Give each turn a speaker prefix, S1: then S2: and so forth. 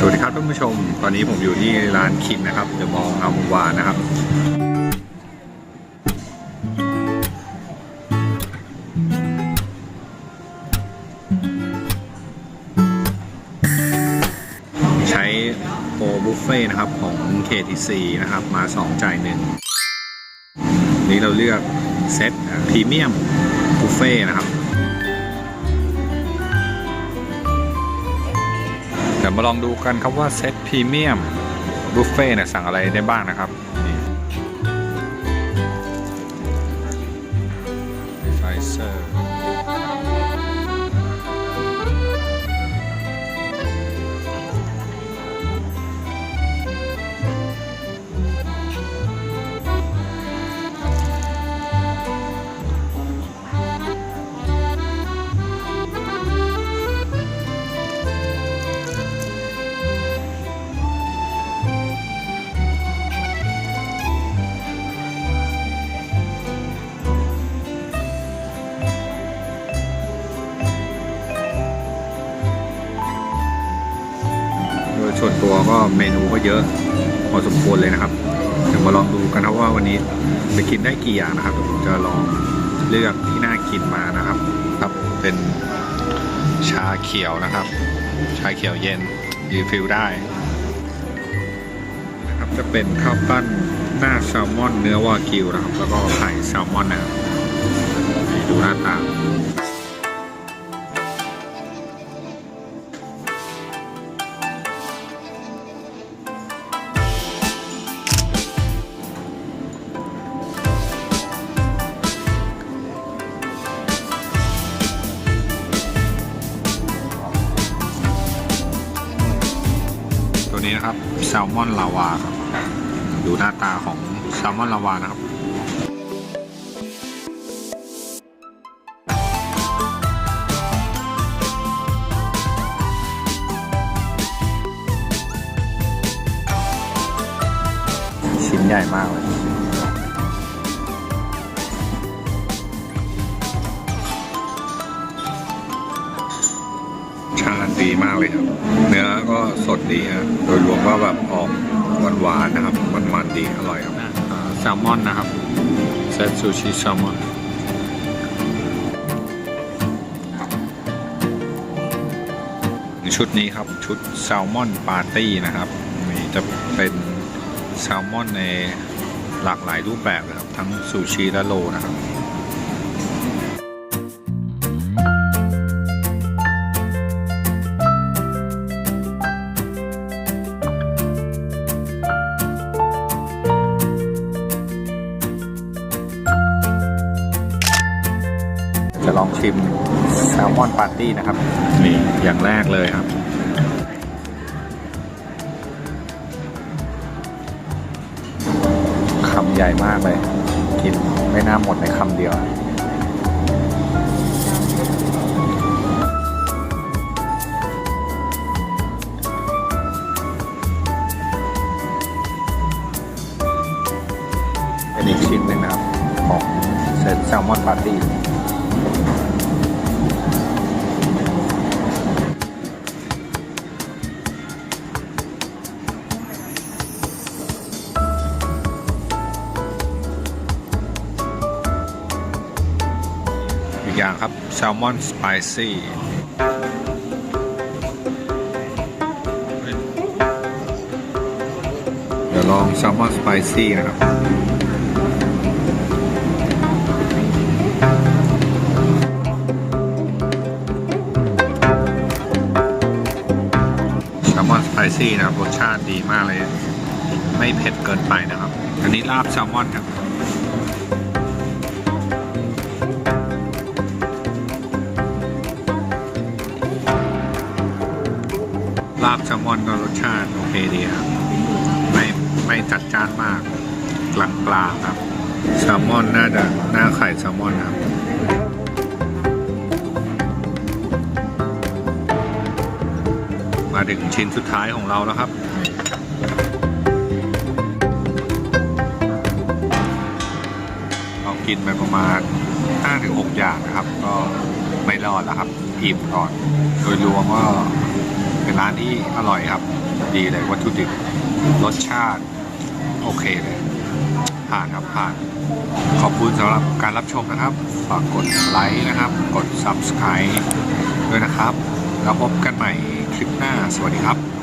S1: สวัสดีครับท่านผู้ชม ตอนนี้ผมอยู่ที่ร้านคินนะครับเดอะมองงามวงวานนะครับ ใช้โปรบุฟเฟ่นะครับของ KTC นะครับ มา 2 จ่ายหนึ่งนี้เราเลือกเซตพรีเมียมบุฟเฟ่นะครับ ดี๋ยวมาลองดูกันครับว่าเซตพรีเมียมบุฟเฟ่เนี่ยสั่งอะไรได้บ้างนะครับไฟเซอร์ ส่วนตัวก็เมนูก็เยอะพอสมควรเลยนะครับเดี๋ยวมาลองดูกันนะว่าวันนี้จะกินได้กี่อย่างนะครับเดี๋ยวผมจะลองเลือกที่น่ากินมานะครับครับเป็นชาเขียวนะครับ ชาเขียวเย็นรีฟิลได้นะครับจะเป็นข้าวปั้นหน้าแซลมอนเนื้อวากิวนะครับ แล้วก็ไข่แซลมอนนะครับดูหน้าตา นี้นะครับแซลมอนลาวาครับ ดูหน้าตาของแซลมอนลาวานะครับชิ้นใหญ่มากเลย ดีมากเลยครับ เนื้อก็สดดีฮะโดยรวมก็แบบออกหวานๆนะครับมันๆดีอร่อยครับอ่าแซลมอนนะครับเซตซูชิแซลมอนชุดนี้ครับชุดแซลมอนปาร์ตี้นะครับนี่จะเป็นแซลมอนในหลากหลายรูปแบบเลยครับ ทั้งซูชิและโลนะครับ ลองชิมแซลมอนปาร์ตี้นะครับ นี่อย่างแรกเลยครับ คำใหญ่มากเลย กินไม่น่าหมดในคำเดียวเป็นอีกชิ้นหนึ่งนะครับ ของเซตแซลมอนปาร์ตี้ อย่างครับ แซลมอนสไปซี่เดี๋ยวลองแซลมอนสไปซี่นะครับ แซลมอนสไปซี่นะครับ รสชาติดีมากเลย ไม่เผ็ดเกินไปนะครับ อันนี้ลาบแซลมอนครับ จัดจ้านมากกลางกลางๆครับแซลมอนน่าจะหน้าไข่แซลมอนครับมาถึงชิ้นสุดท้ายของเราแล้วครับ เรากินไปประมาณ5-6อย่างนะครับ ก็ไม่รอดแล้วครับอิ่มก่อน โดยรวมก็เป็นร้านที่อร่อยครับ ดีเลยวัตถุดิบรสชาติ โอเคเลยผ่านครับผ่าน ขอบคุณสำหรับการรับชมนะครับ ฝากกดไลค์นะครับ กด Subscribe ด้วยนะครับ แล้วพบกันใหม่คลิปหน้า สวัสดีครับ